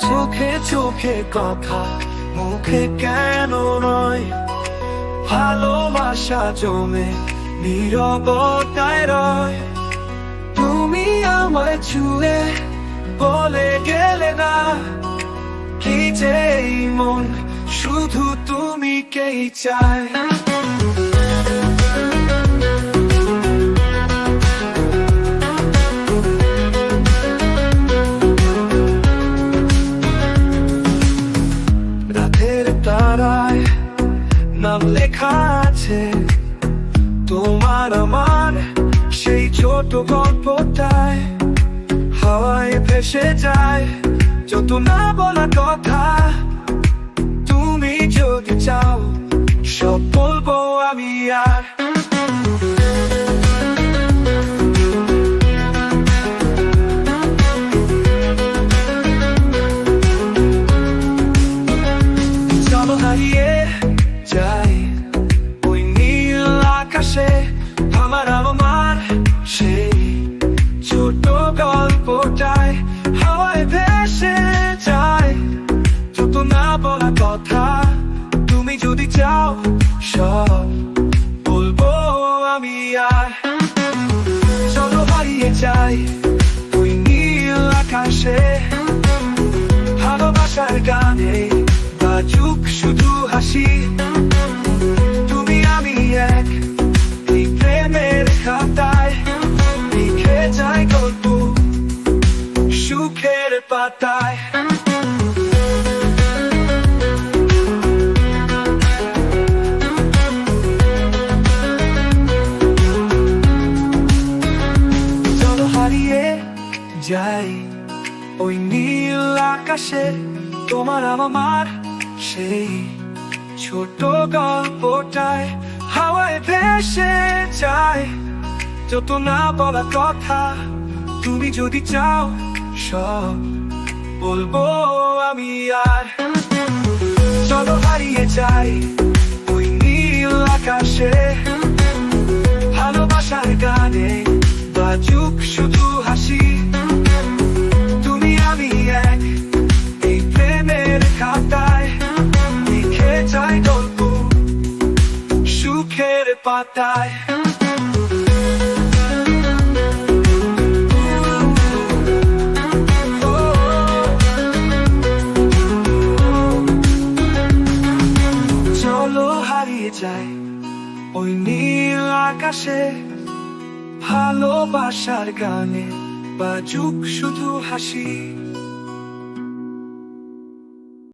চোখে চোখে কথা, মুখে কেন নয়? ভালোবাসা জমে, নীরবতায় রয়। তুমি আমায় ছুঁয়ে বলে গেলে না। কি যে মন, শুধু তুমি কেই চায়। নাম লেখা আছে। তোমার আমার সেই ছোট গল্পটায় হাওয়ায় ভেসে যায়। যত না বলা কথা আর চলো হারিয়ে যাই, ওই নীল আকাশে। ভালোবাসার গানে বাজুক শুধু হাসি। তুমি আমি এক, এই প্রেমের খাতায় লিখে যায় গল্প সুখের পাতায়। যাই। ওই নীল আকাশে তোমার আমার সেই ছোট গল্পটায় হাওয়ায় ভেসে যায়। যত না বলা কথা তুমি যদি চাও, সব বলব আমি আর। চলো হারিয়ে যাই ওই নীল আকাশে। ভালোবাসার গানে বাজুক শুধু হাসি। পাতায় চলো হারিয়ে যাই ওই নীল আকাশে ভালোবাসার গানে বাজুক শুধু হাসি।